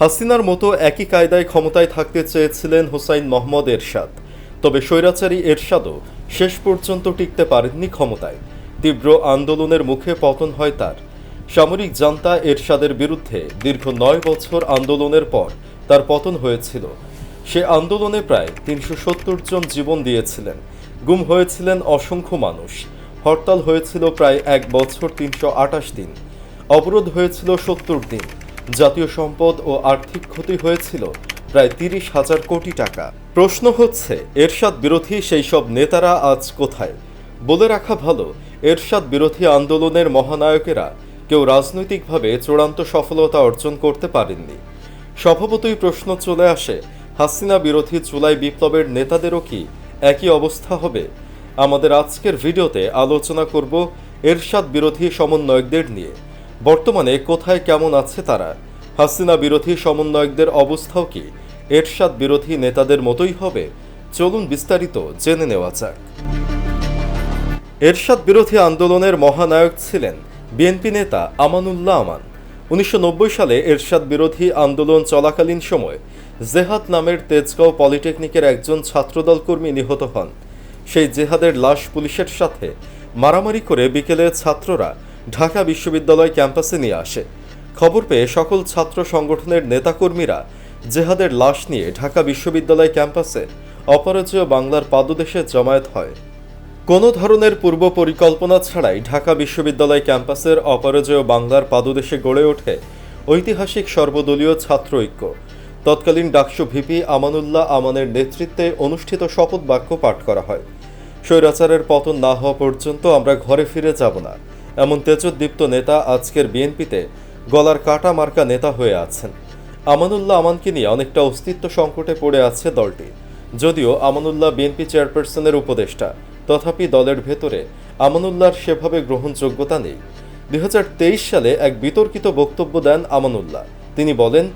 হাসিনার মতো একই কায়দায় ক্ষমতায় থাকতে চেয়েছিলেন হোসাইন মোহাম্মদ এরশাদ। তবে স্বৈরাচারী এরশাদও শেষ পর্যন্ত টিকতে পারেননি ক্ষমতায়। তীব্র আন্দোলনের মুখে পতন হয় তার। সামরিক জান্তা এরশাদের বিরুদ্ধে দীর্ঘ নয় বছর আন্দোলনের পর তার পতন হয়েছিল। সে আন্দোলনে প্রায় তিনশো সত্তর জন জীবন দিয়েছিলেন। গুম হয়েছিলেন অসংখ্য মানুষ। হরতাল হয়েছিল প্রায় এক বছর তিনশো আটাশ দিন। অবরোধ হয়েছিল সত্তর দিন। জাতীয় সম্পদ ও আর্থিক ক্ষতি হয়েছিল প্রায় তিরিশ হাজার কোটি টাকা। প্রশ্ন হচ্ছে, এরশাদ বিরোধী সেই সব নেতারা আজ কোথায়? বলে রাখা ভালো, এরশাদ বিরোধী আন্দোলনের মহানায়কেরা কেউ রাজনৈতিকভাবে চূড়ান্ত সফলতা অর্জন করতে পারেননি। স্বভাবতই প্রশ্ন চলে আসে, হাসিনা বিরোধী জুলাই বিপ্লবের নেতাদেরও কি একই অবস্থা হবে? আমাদের আজকের ভিডিওতে আলোচনা করব এরশাদ বিরোধী সমন্বয়কদের নিয়ে। বর্তমানে কোথায় কেমন আছে তারা? হাসিনা বিরোধী সমন্বয়কদের অবস্থাও কি? এরশাদ বিরোধী নেতাদের মতোই হবে? চলুন বিস্তারিত জেনে নেওয়া যাক। এরশাদ বিরোধী আন্দোলনের মহানায়ক ছিলেন বিএনপি নেতা আমানুল্লাহ আমান। উনিশশো নব্বই সালে এরশাদ বিরোধী আন্দোলন চলাকালীন সময় জেহাদ নামের তেজগাঁও পলিটেকনিকের একজন ছাত্রদল কর্মী নিহত হন। সেই জেহাদের লাশ পুলিশের সাথে মারামারি করে বিকেলে ছাত্ররা ঢাকা বিশ্ববিদ্যালয় ক্যাম্পাসে নিয়ে আসে। খবর পেয়ে সকল ছাত্র সংগঠনের নেতাকর্মীরা জেহাদের লাশ নিয়ে ঢাকা বিশ্ববিদ্যালয় ক্যাম্পাসে অপরাজয় বাংলার পাদদেশে জমায়েত হয়। কোনো ধরনের পূর্ব পরিকল্পনা ছাড়াই ঢাকা বিশ্ববিদ্যালয় ক্যাম্পাসের অপরাজয় বাংলার পাদদেশে গড়ে ওঠে ঐতিহাসিক সর্বদলীয় ছাত্র ঐক্য। তৎকালীন ডাকসু ভিপি আমানুল্লাহ আমানের নেতৃত্বে অনুষ্ঠিত শপথ বাক্য পাঠ করা হয়। স্বৈরাচারের পতন না হওয়া পর্যন্ত আমরা ঘরে ফিরে যাব না। এমন তেজোদ্দীপ্ত নেতা আজকের বিএনপিতে গলার কাটা মার্কা নেতা হয়ে আছেন। আমানুল্লাহ আমানকে নিয়ে অনেকটা অস্তিত্ব সংকটে পড়ে আছে দলটি। যদিও আমানুল্লাহ বিএনপি চেয়ারপারসনের উপদেষ্টা, তথাপি দলের ভেতরে আমানুল্লাহর সেভাবে গ্রহণযোগ্যতা নেই। দু হাজার তেইশ সালে এক বিতর্কিত বক্তব্য দেন আমানুল্লাহ। তিনি বলেন,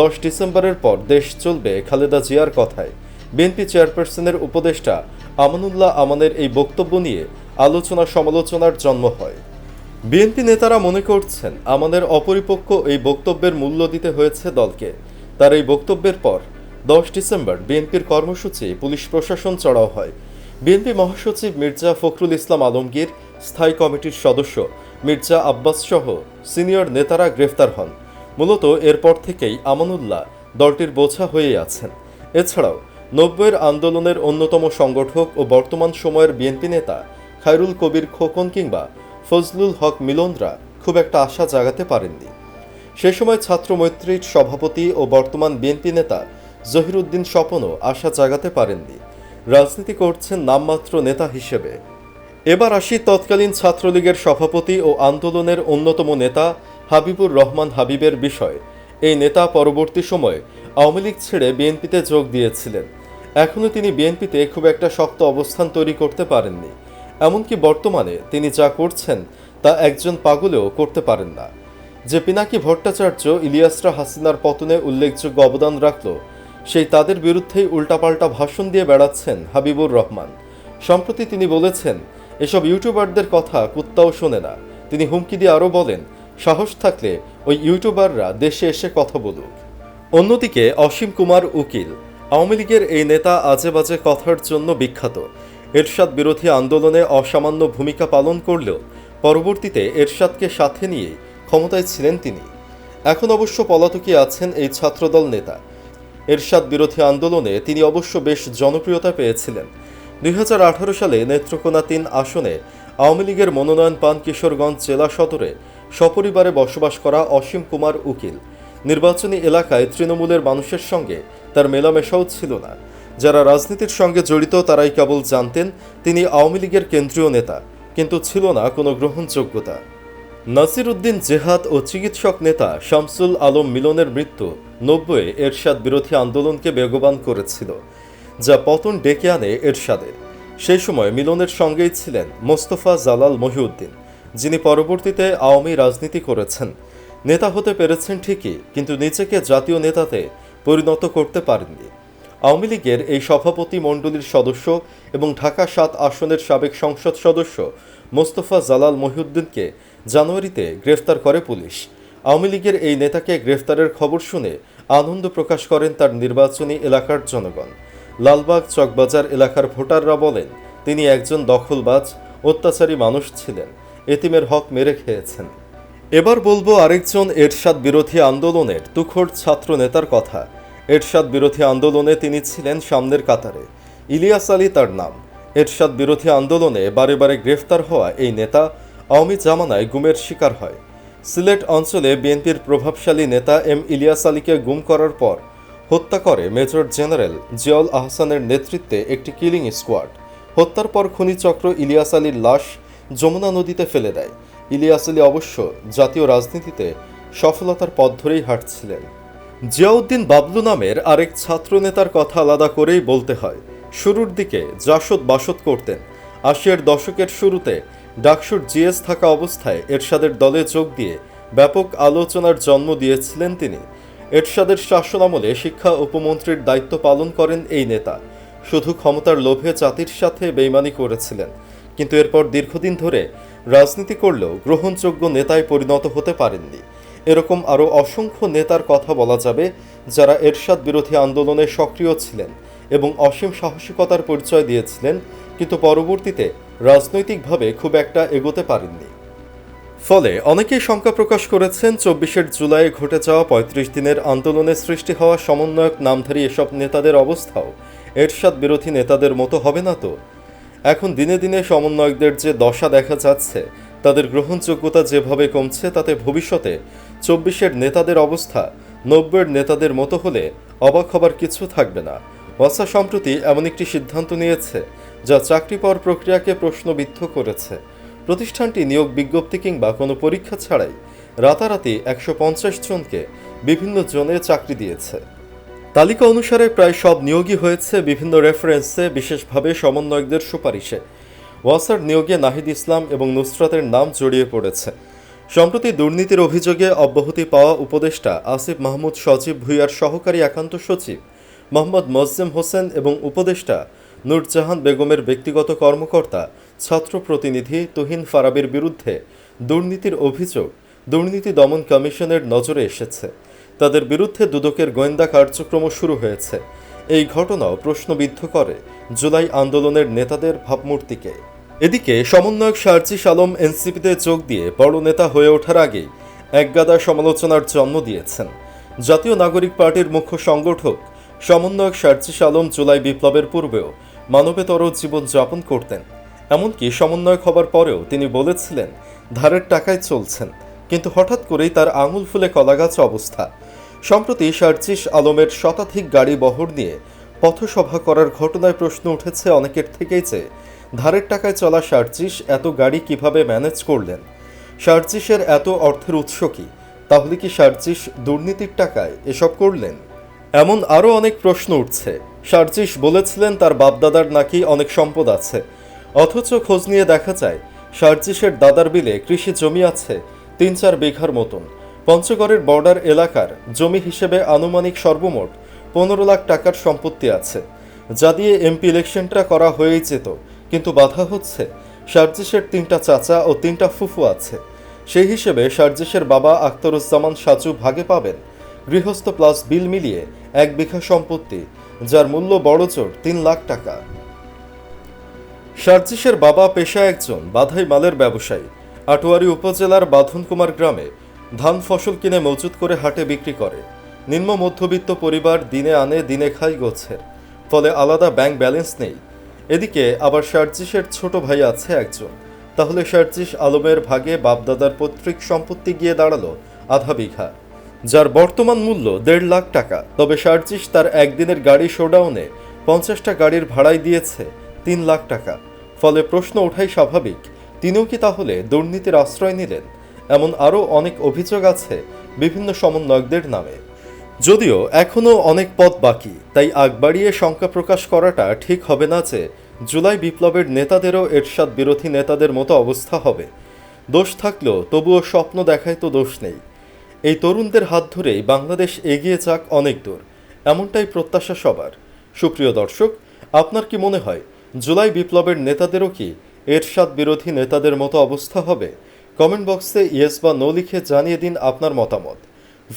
দশ ডিসেম্বরের পর দেশ চলবে খালেদা জিয়ার কথায়। বিএনপি চেয়ারপারসনের উপদেষ্টা আমানুল্লাহ আমানের এই বক্তব্য নিয়ে আলোচনা সমালোচনার জন্ম হয়। বিএনপি নেতারা মনে করছেন আমাদের অপরিপক্ক এই বক্তব্যের মূল্য দিতে হয়েছে দলকে। তার এই বক্তব্যের পর দশ ডিসেম্বর বিএনপির কর্মসূচি পুলিশ প্রশাসন চড়াও হয়। বিএনপি মহাসচিব মির্জা ফখরুল ইসলাম আলমগীর, স্থায়ী কমিটির সদস্য মির্জা আব্বাস সহ সিনিয়র নেতারা গ্রেফতার হন। মূলত এরপর থেকেই আমানুল্লাহ দলটির বোঝা হয়ে আছেন। এছাড়াও নব্বইয়ের আন্দোলনের অন্যতম সংগঠক ও বর্তমান সময়ের বিএনপি নেতা খায়রুল কবির খোকন কিংবা ফজলুল হক মিলনরা খুব একটা আশা জাগাতে পারেননি। সে সময় ছাত্র মৈত্রীর সভাপতি ও বর্তমান বিএনপি নেতা জহিরুদ্দিন স্বপনও আশা জাগাতে পারেননি। রাজনীতি করছেন নামমাত্র নেতা হিসেবে। এবার আসি তৎকালীন ছাত্রলীগের সভাপতি ও আন্দোলনের অন্যতম নেতা হাবিবুর রহমান হাবিবের বিষয়। এই নেতা পরবর্তী সময়ে আওয়ামী লীগ ছেড়ে বিএনপিতে যোগ দিয়েছিলেন। এখনও তিনি বিএনপিতে খুব একটা শক্ত অবস্থান তৈরি করতে পারেননি। এমনকি বর্তমানে তিনি যা করছেন তা একজন পাগলেও করতে পারেন না। যে পিনাকি ভট্টাচার্য ইলিয়াসরা হাসিনার পতনে উল্লেখযোগ্য অবদান রাখল, সেই তাদের বিরুদ্ধেই উল্টাপাল্টা ভাষণ দিয়ে বেড়াচ্ছেন হাবিবুর রহমান। সম্প্রতি তিনি বলেছেন, এসব ইউটিউবারদের কথা কুত্তাও শোনে না। তিনি হুমকি দিয়ে আরও বলেন, সাহস থাকলে ওই ইউটিউবাররা দেশে এসে কথা বলুক। অন্যদিকে অসীম কুমার উকিল, আওয়ামী লীগের এই নেতা আজে বাজে কথার জন্য বিখ্যাত। এরশাদ বিরোধী আন্দোলনে অসামান্য ভূমিকা পালন করলেও পরবর্তীতে এরশাদকে সাথে নিয়ে ক্ষমতায় ছিলেন তিনি। এখন অবশ্য পলাতকি আছেন এই ছাত্রদল নেতা। এরশাদ বিরোধী আন্দোলনে তিনি অবশ্য বেশ জনপ্রিয়তা পেয়েছিলেন। দুই হাজার আঠারো সালে নেত্রকোনা তিন আসনে আওয়ামী লীগের মনোনয়ন পান কিশোরগঞ্জ জেলা সদরে সপরিবারে বসবাস করা অসীম কুমার উকিল। নির্বাচনী এলাকায় তৃণমূলের মানুষের সঙ্গে তার মেলামেশাও ছিল না। যারা রাজনীতির সঙ্গে জড়িত তারাই কেবল জানতেন তিনি আওয়ামী লীগের কেন্দ্রীয় নেতা, কিন্তু ছিল না কোনো গ্রহণযোগ্যতা। নাসির উদ্দিন জেহাদ ও চিকিৎসক নেতা শামসুল আলম মিলনের মৃত্যু নব্বই এরশাদ বিরোধী আন্দোলনকে বেগবান করেছিল, যা পতন ডেকে আনে এরশাদের। সেই সময় মিলনের সঙ্গেই ছিলেন মোস্তফা জালাল মহিউদ্দিন, যিনি পরবর্তীতে আওয়ামী রাজনীতি করেছেন। নেতা হতে পেরেছেন ঠিকই, কিন্তু নিজেকে জাতীয় নেতাতে পরিণত করতে পারেননি। আওয়ামী লীগের এই সভাপতি মণ্ডলীর সদস্য এবং ঢাকা সাত আসনের সাবেক সংসদ সদস্য মোস্তফা জালাল মহিউদ্দিনকে জানুয়ারিতে গ্রেফতার করে পুলিশ। আওয়ামী লীগের এই নেতাকে গ্রেফতারের খবর শুনে আনন্দ প্রকাশ করেন তার নির্বাচনী এলাকার জনগণ। লালবাগ চকবাজার এলাকার ভোটাররা বলেন, তিনি একজন দখলবাজ, অত্যাচারী মানুষ ছিলেন। এতিমের হক মেরে খেয়েছেন। এবার বলব আরেকজন এরশাদ বিরোধী আন্দোলনের তুখোর ছাত্র নেতার কথা। এরশাদ বিরোধী আন্দোলনে তিনি ছিলেন সামনের কাতারে। ইলিয়াস আলী তার নাম। এরশাদ বিরোধী আন্দোলনে বারে বারে গ্রেফতার হওয়া এই নেতা আওয়ামী জামানায় গুমের শিকার হয়। সিলেট অঞ্চলে বিএনপির প্রভাবশালী নেতা এম ইলিয়াস আলীকে গুম করার পর হত্যা করে মেজর জেনারেল জিয়াউল আহসানের নেতৃত্বে একটি কিলিং স্কোয়াড। হত্যার পর খনিচক্র ইলিয়াস আলীর লাশ যমুনা নদীতে ফেলে দেয়। ইলিয়াস আলী অবশ্য জাতীয় রাজনীতিতে সফলতার পথ ধরেই হাঁটছিলেন। জিয়াউদ্দিন বাবলু নামের আরেক ছাত্রনেতার কথা আলাদা করেই বলতে হয়। শুরুর দিকে জাসদ বাসদ করতেন। আশিয়ার দশকের শুরুতে ডাকসুর জিএস থাকা অবস্থায় এরশাদের দলে যোগ দিয়ে ব্যাপক আলোচনার জন্ম দিয়েছিলেন তিনি। এরশাদের শাসনামলে শিক্ষা উপমন্ত্রীর দায়িত্ব পালন করেন এই নেতা। শুধু ক্ষমতার লোভে জাতির সাথে বেইমানি করেছিলেন। কিন্তু এরপর দীর্ঘদিন ধরে রাজনীতি করলেও গ্রহণযোগ্য নেতায় পরিণত হতে পারেননি। এরকম আরও অসংখ্য নেতার কথা বলা যাবে যারা এরশাদ বিরোধী আন্দোলনে সক্রিয় ছিলেন এবং অসীম সাহসিকতার পরিচয় দিয়েছিলেন, কিন্তু পরবর্তীতে রাজনৈতিকভাবে খুব একটা এগোতে পারেননি। ফলে অনেকেই শঙ্কা প্রকাশ করেছেন, চব্বিশের জুলাইয়ে ঘটে যাওয়া পঁয়ত্রিশ দিনের আন্দোলনে সৃষ্টি হওয়া সমন্বয়ক নামধারী এসব নেতাদের অবস্থাও এরশাদ বিরোধী নেতাদের মতো হবে না তো? এখন দিনে দিনে সমন্বয়কদের যে দশা দেখা যাচ্ছে, তাদের গ্রহণযোগ্যতা যেভাবে কমছে, তাতে ভবিষ্যতে চব্বিশের নেতাদের অবস্থা নব্বের নেতাদের মতো হলে অবাক হবার কিছু থাকবে না। ওয়াসা সম্প্রতি এমন একটি সিদ্ধান্ত নিয়েছে, যা চাকরি পাওয়ার প্রক্রিয়াকে প্রশ্নবিদ্ধ করেছে। প্রতিষ্ঠানটি নিয়োগ বিজ্ঞপ্তি কিংবা কোনো পরীক্ষা ছাড়াই রাতারাতি একশো পঞ্চাশ জনকে বিভিন্ন জোনে চাকরি দিয়েছে। তালিকা অনুসারে প্রায় সব নিয়োগই হয়েছে বিভিন্ন রেফারেন্সে, বিশেষভাবে সমন্বয়কদের সুপারিশে। ওয়াসার নিয়োগে নাহিদ ইসলাম এবং নুসরাতের নাম জড়িয়ে পড়েছে। সম্প্রতি দুর্নীতির অভিযোগে অব্যাহতি পাওয়া উপদেষ্টা আসিফ মাহমুদ সচিব ভুইয়ার সহকারী একান্ত সচিব মোহাম্মদ মজ্জেম হোসেন এবং উপদেষ্টা নূরজাহান বেগমের ব্যক্তিগত কর্মকর্তা, ছাত্র প্রতিনিধি তুহিন ফারাবির বিরুদ্ধে দুর্নীতির অভিযোগ দুর্নীতি দমন কমিশনের নজরে এসেছে। তাদের বিরুদ্ধে দুদকের গোয়েন্দা কার্যক্রম শুরু হয়েছে। এই ঘটনাও প্রশ্নবিদ্ধ করে জুলাই আন্দোলনের নেতাদের ভাবমূর্তিকে। এদিকে সমন্বয়ক শারজিস আলম এনসিপিতে যোগ দিয়ে বড় নেতা হয়ে ওঠার আগেই একগাদা সমালোচনার জন্ম দিয়েছেন। জাতীয় নাগরিক পার্টির মুখ্য সংগঠক সমন্বয়ক শারজিস আলম জুলাই বিপ্লবের পূর্বেও মানবেতর জীবন যাপন করতেন। এমনকি সমন্বয়ক হবার পরেও তিনি বলেছিলেন, ধারের টাকায় চলছেন। কিন্তু হঠাৎ করেই তার আঙুল ফুলে কলাগাছ অবস্থা। সম্প্রতি শারজিস আলমের শতাধিক গাড়ি বহর নিয়ে পথসভা করার ঘটনায় প্রশ্ন উঠেছে অনেকের থেকেই যে ধারের টাকায় চলা শারজিস এত গাড়ি কীভাবে ম্যানেজ করলেন? শারজিসের এত অর্থের উৎস কি? তাহলে কি শারজিস দুর্নীতির টাকায় এসব করলেন? এমন আরও অনেক প্রশ্ন উঠছে। শারজিস বলেছিলেন তার বাপদাদার নাকি অনেক সম্পদ আছে। অথচ খোঁজ নিয়ে দেখা যায় শারজিসের দাদার বিলে কৃষি জমি আছে তিন চার বিঘার মতন। পঞ্চগড়ের বর্ডার এলাকার জমি হিসেবে আনুমানিক সর্বমোট পনেরো লাখ টাকার সম্পত্তি আছে। যা দিয়ে এমপি ইলেকশনটা করা হয়েই যেত। কিন্তু বাধা হচ্ছে। শারজিসের তিনটা চাচা ও তিনটা ফুফু আছে। সেই হিসেবে শারজিসের বাবা আখতারুজ্জামান সাজু ভাগে পাবেন। গৃহস্থ প্লাস বিল মিলিয়ে এক বিঘা সম্পত্তি, যার মূল্য বড় বড়জোর তিন লাখ টাকা। শারজিসের বাবা পেশা একজন বাধাই মালের ব্যবসায়ী। আটোয়ারি উপজেলার বাঁধনকুমার গ্রামে ধান ফসল কিনে মজুত করে হাটে বিক্রি করে। নিম্ন মধ্যবিত্ত পরিবার দিনে আনে, দিনে খাই গোছের। ফলে আলাদা ব্যাংক ব্যালেন্স নেই। এদিকে আবার শারজিসের ছোট ভাই আছে একজন। তাহলে শারজিস আলমের ভাগে বাপদাদার পৈতৃক সম্পত্তি গিয়ে দাঁড়াল আধা বিঘা। যার বর্তমান মূল্য দেড় লাখ টাকা। তবে শারজিস তার একদিনের গাড়ি শোডাউনে পঞ্চাশটা গাড়ির ভাড়াই দিয়েছে তিন লাখ টাকা। ফলে প্রশ্ন ওঠাই স্বাভাবিক, তিনিও কি তাহলে দুর্নীতির আশ্রয় নিলেন? এমন আরও অনেক অভিযোগ আছে বিভিন্ন সমন্বয়কদের নামে। যদিও এখনও অনেক পথ বাকি, তাই আগ বাড়িয়ে শঙ্কা প্রকাশ করাটা ঠিক হবে না যে জুলাই বিপ্লবের নেতাদেরও এরশাদ বিরোধী নেতাদের মতো অবস্থা হবে। দোষ থাকলেও তবুও স্বপ্ন দেখায় তো দোষ নেই। এই তরুণদের হাত ধরেই বাংলাদেশ এগিয়ে যাক অনেক দূর, এমনটাই প্রত্যাশা সবার। সুপ্রিয় দর্শক, আপনার কি মনে হয়, জুলাই বিপ্লবের নেতাদেরও কি এরশাদ বিরোধী নেতাদের মতো অবস্থা হবে? কমেন্ট বক্সে ইয়েস বা নো লিখে জানিয়ে দিন আপনার মতামত।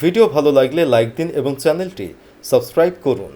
ভিডিও ভালো লাগলে লাইক দিন এবং চ্যানেলটি সাবস্ক্রাইব করুন।